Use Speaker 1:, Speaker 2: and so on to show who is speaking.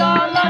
Speaker 1: बाबा